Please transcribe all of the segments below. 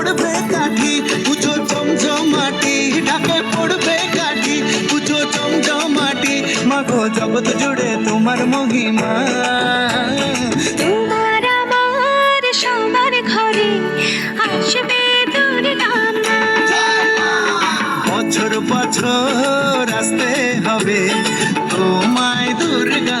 পড়বে কাঠি পুজো জমজমাটি ঢাকে পড়বে কাঠি পুজো জমজমাটি। মাগো জগৎ জুড়ে তোমার মহিমা। তোমার আমার সবার ঘরে আসবে দুর্গা মা বছর বছর আসতে হবে। তোমায় দুর্গা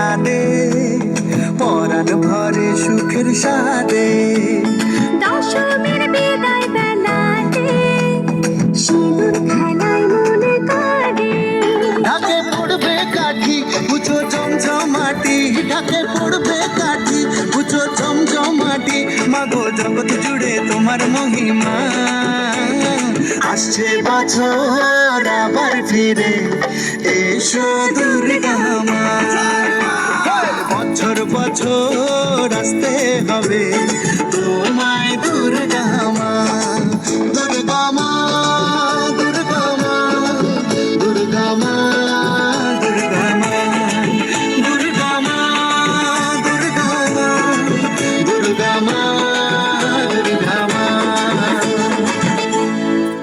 প্রসাদে পরাণ ভরে সুখের সাদে দশমীর বিদায় বেলাতে সিঁদুর খেলায় মনে করে ঢাকে পড়বে কাঠি পুজো জমজমাটি ঢাকে পড়বে কাঠি পুজো জমজমাটি মাগো জগৎ জুড়ে তোমার মহিমা। আসছে বছর আবার ফিরে এসো দুর্গা মা। বছর আসতে হবে। তোমায় দুর্গা মা দুর্গা মা দুর্গা মা দুর্গা মা দুর্গা মা দুর্গা মা দুর্গা মা দুর্গা মা।